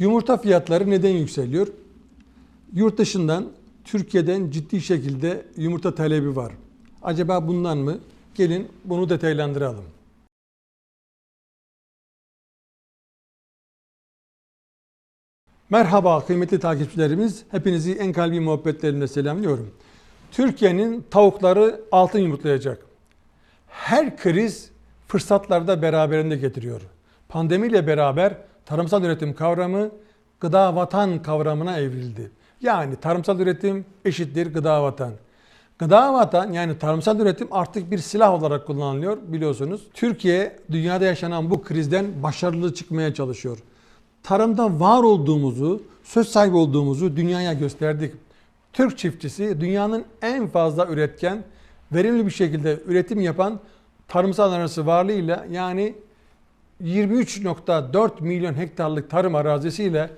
Yumurta fiyatları neden yükseliyor? Yurt dışından Türkiye'den ciddi şekilde yumurta talebi var. Acaba bundan mı? Gelin bunu detaylandıralım. Merhaba kıymetli takipçilerimiz. Hepinizi en kalbi muhabbetlerimle selamlıyorum. Türkiye'nin tavukları altın yumurtlayacak. Her kriz fırsatları da beraberinde getiriyor. Pandemiyle beraber tarımsal üretim kavramı gıda vatan kavramına evrildi. Yani tarımsal üretim eşittir gıda vatan. Gıda vatan yani tarımsal üretim artık bir silah olarak kullanılıyor biliyorsunuz. Türkiye dünyada yaşanan bu krizden başarılı çıkmaya çalışıyor. Tarımda var olduğumuzu, söz sahibi olduğumuzu dünyaya gösterdik. Türk çiftçisi dünyanın en fazla üretken, verimli bir şekilde üretim yapan tarımsal arası varlığıyla yani 23.4 milyon hektarlık tarım arazisiyle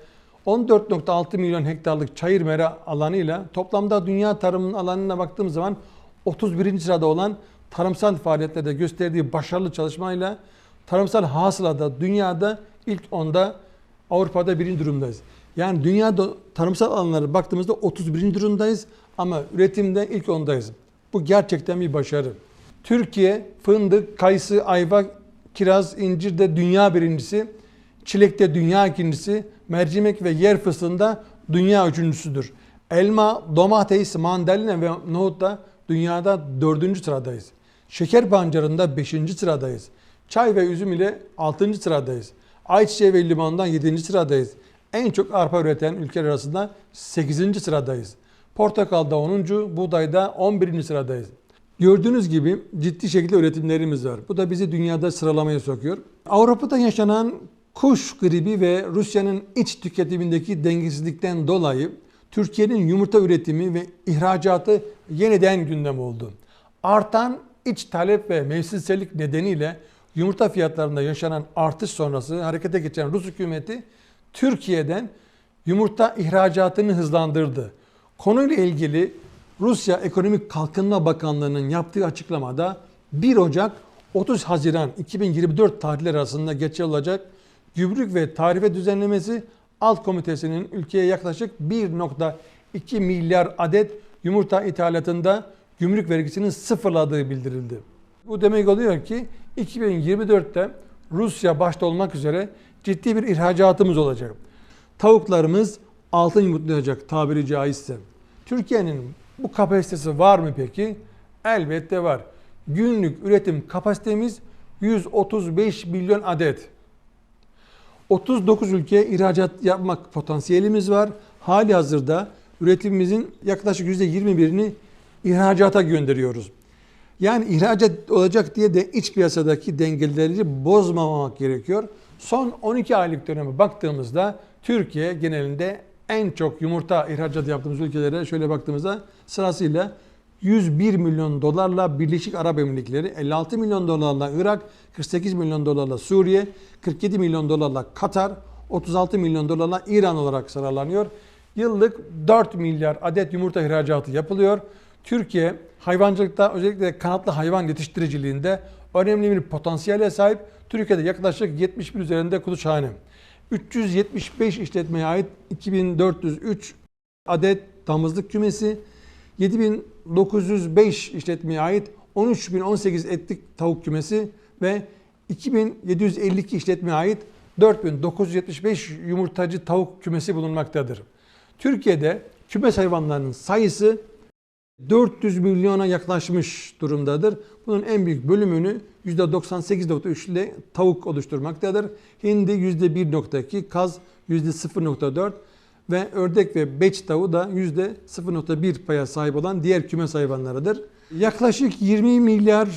14.6 milyon hektarlık çayır mera alanıyla toplamda dünya tarımının alanına baktığımız zaman 31. sırada olan tarımsal faaliyetlerde gösterdiği başarılı çalışmayla tarımsal hasılada dünyada ilk onda Avrupa'da birinci durumdayız. Yani dünyada tarımsal alanlara baktığımızda 31. durumdayız ama üretimde ilk ondayız. Bu gerçekten bir başarı. Türkiye fındık, kayısı, ayva, kiraz, incir de dünya birincisi. Çilekte dünya ikincisi. Mercimek ve yer fıstığında dünya üçüncüsüdür. Elma, domates, mandalina ve nohutta dünyada dördüncü sıradayız. Şeker pancarında beşinci sıradayız. Çay ve üzüm ile altıncı sıradayız. Ayçiçeği ve limondan yedinci sıradayız. En çok arpa üreten ülkeler arasında 8. sıradayız. Portakalda 10. buğdayda 11. sıradayız. Gördüğünüz gibi ciddi şekilde üretimlerimiz var. Bu da bizi dünyada sıralamaya sokuyor. Avrupa'da yaşanan kuş gribi ve Rusya'nın iç tüketimindeki dengesizlikten dolayı Türkiye'nin yumurta üretimi ve ihracatı yeniden gündem oldu. Artan iç talep ve mevsimsellik nedeniyle yumurta fiyatlarında yaşanan artış sonrası harekete geçen Rus hükümeti Türkiye'den yumurta ihracatını hızlandırdı. Konuyla ilgili Rusya Ekonomik Kalkınma Bakanlığı'nın yaptığı açıklamada 1 Ocak 30 Haziran 2024 tarihleri arasında geçerli olacak gümrük ve tarife düzenlemesi alt komitesinin ülkeye yaklaşık 1.2 milyar adet yumurta ithalatında gümrük vergisinin sıfırladığı bildirildi. Bu demek oluyor ki 2024'te Rusya başta olmak üzere ciddi bir ihracatımız olacak. Tavuklarımız altın yumurtlayacak tabiri caizse. Türkiye'nin bu kapasitesi var mı peki? Elbette var. Günlük üretim kapasitemiz 135 milyon adet. 39 ülkeye ihracat yapmak potansiyelimiz var. Hali hazırda üretimimizin yaklaşık %21'ini ihracata gönderiyoruz. Yani ihracat olacak diye de iç piyasadaki dengeleri bozmamak gerekiyor. Son 12 aylık döneme baktığımızda Türkiye genelinde en çok yumurta ihracat yaptığımız ülkelere şöyle baktığımızda sırasıyla 101 milyon dolarla Birleşik Arap Emirlikleri, 56 milyon dolarla Irak, 48 milyon dolarla Suriye, 47 milyon dolarla Katar, 36 milyon dolarla İran olarak sıralanıyor. Yıllık 4 milyar adet yumurta ihracatı yapılıyor. Türkiye hayvancılıkta özellikle kanatlı hayvan yetiştiriciliğinde önemli bir potansiyele sahip. Türkiye'de yaklaşık 71 üzerinde kuluçhane. 375 işletmeye ait 2403 adet damızlık kümesi, 7905 işletmeye ait 13018 etlik tavuk kümesi ve 2752 işletmeye ait 4975 yumurtacı tavuk kümesi bulunmaktadır. Türkiye'de kümes hayvanlarının sayısı 400 milyona yaklaşmış durumdadır. Bunun en büyük bölümünü %98.3 ile tavuk oluşturmaktadır. Hindi %1.2, kaz %0.4 ve ördek ve beç tavuğu da %0.1 paya sahip olan diğer kümes hayvanlarıdır. Yaklaşık 20 milyar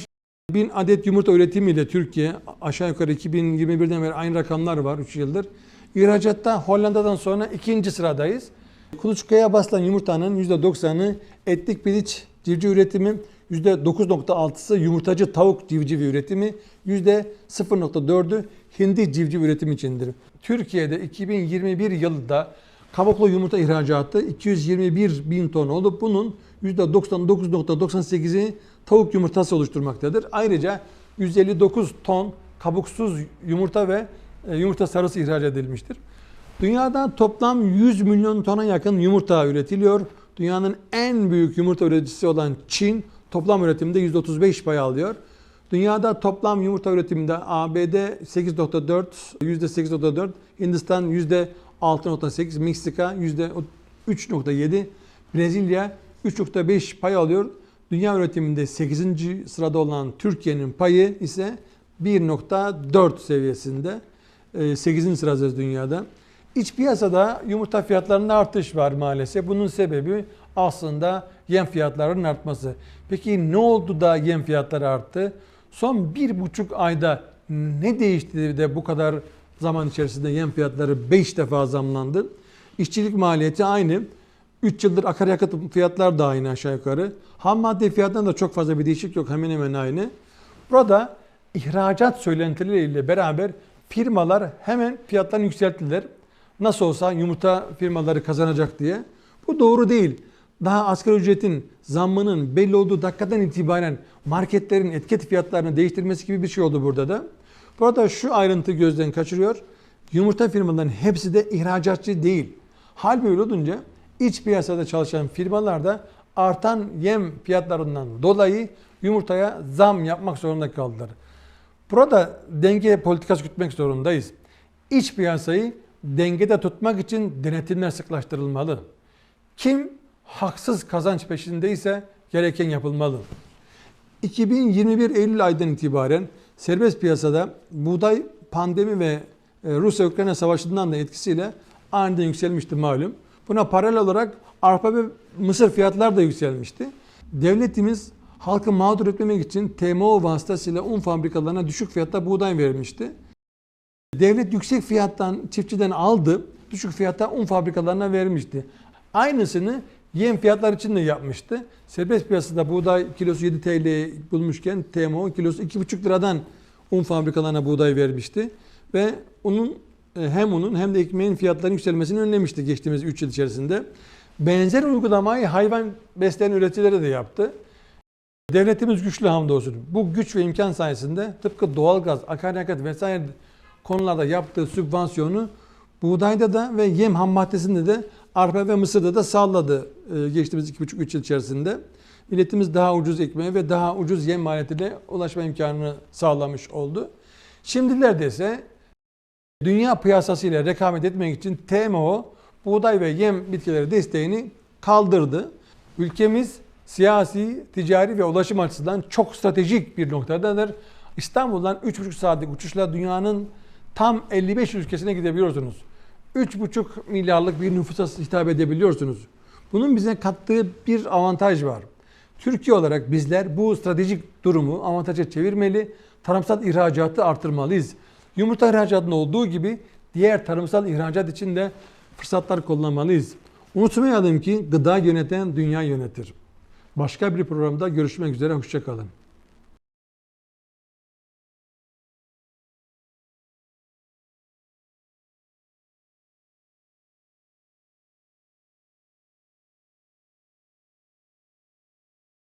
bin adet yumurta üretimiyle Türkiye aşağı yukarı 2021'den beri aynı rakamlar var 3 yıldır. İhracatta Hollanda'dan sonra ikinci sıradayız. Kuluçkaya basılan yumurtanın %90'ı etlik piliç civciv üretimi, %9.6'sı yumurtacı tavuk civciv üretimi, %0.4'ü hindi civciv üretimi içindir. Türkiye'de 2021 yılında kabuklu yumurta ihracatı 221 bin ton olup bunun %99.98'i tavuk yumurtası oluşturmaktadır. Ayrıca 159 ton kabuksuz yumurta ve e, yumurta sarısı ihraç edilmiştir. Dünyada toplam 100 milyon tona yakın yumurta üretiliyor. Dünyanın en büyük yumurta üreticisi olan Çin toplam üretimde %35 pay alıyor. Dünyada toplam yumurta üretiminde ABD 8.4, %8.4, Hindistan %6.8, Meksika %3.7, Brezilya 3.5 pay alıyor. Dünya üretiminde 8. sırada olan Türkiye'nin payı ise 1.4 seviyesinde. 8. sıradayız dünyada. İç piyasada yumurta fiyatlarında artış var maalesef. Bunun sebebi aslında yem fiyatlarının artması. Peki ne oldu da yem fiyatları arttı? Son bir buçuk ayda ne değişti de bu kadar zaman içerisinde yem fiyatları 5 defa zamlandı? İşçilik maliyeti aynı. 3 yıldır akaryakıt fiyatlar da aynı aşağı yukarı. Ham madde fiyatlarında da çok fazla bir değişiklik yok. Hemen hemen aynı. Burada ihracat söylentileriyle beraber firmalar hemen fiyatlarını yükselttiler. Nasıl olsa yumurta firmaları kazanacak diye. Bu doğru değil. Daha asgari ücretin zammının belli olduğu dakikadan itibaren marketlerin etiket fiyatlarını değiştirmesi gibi bir şey oldu burada da. Burada şu ayrıntı gözden kaçırıyor. Yumurta firmalarının hepsi de ihracatçı değil. Hal böyle olunca iç piyasada çalışan firmalar da artan yem fiyatlarından dolayı yumurtaya zam yapmak zorunda kaldılar. Burada denge politikası gütmek zorundayız. İç piyasayı dengede tutmak için denetimler sıklaştırılmalı. Kim haksız kazanç peşindeyse gereken yapılmalı. 2021 Eylül ayından itibaren serbest piyasada buğday pandemi ve e, Rusya-Ukrayna savaşından da etkisiyle aniden yükselmişti malum. Buna paralel olarak arpa ve mısır fiyatlar da yükselmişti. Devletimiz halkı mağdur etmemek için TMO vasıtasıyla un fabrikalarına düşük fiyatta buğday verilmişti. Devlet yüksek fiyattan çiftçiden aldı, düşük fiyatta un fabrikalarına vermişti. Aynısını yem fiyatlar için de yapmıştı. Serbest piyasada buğday kilosu 7 TL bulmuşken TMO kilosu 2,5 liradan un fabrikalarına buğday vermişti. Ve unun e, hem unun hem de ekmeğin fiyatlarının yükselmesini önlemişti geçtiğimiz 3 yıl içerisinde. Benzer uygulamayı hayvan besleyen üreticileri de yaptı. Devletimiz güçlü hamdolsun. Bu güç ve imkan sayesinde tıpkı doğalgaz, akaryakıt vesaire konularda yaptığı sübvansiyonu buğdayda da ve yem ham maddesinde de arpa ve mısırda da sağladı e, geçtiğimiz 2,5-3 yıl içerisinde. Milletimiz daha ucuz ekmeğe ve daha ucuz yem maliyetiyle ulaşma imkanını sağlamış oldu. Şimdilerde ise dünya piyasası ile rekabet etmek için TMO buğday ve yem bitkileri desteğini kaldırdı. Ülkemiz siyasi, ticari ve ulaşım açısından çok stratejik bir noktadadır. İstanbul'dan 3,5 saatlik uçuşla dünyanın tam 55 ülkesine gidebiliyorsunuz. 3,5 milyarlık bir nüfusa hitap edebiliyorsunuz. Bunun bize kattığı bir avantaj var. Türkiye olarak bizler bu stratejik durumu avantaja çevirmeli, tarımsal ihracatı artırmalıyız. Yumurta ihracatında olduğu gibi diğer tarımsal ihracat için de fırsatlar kullanmalıyız. Unutmayalım ki gıda yöneten dünya yönetir. Başka bir programda görüşmek üzere, hoşçakalın.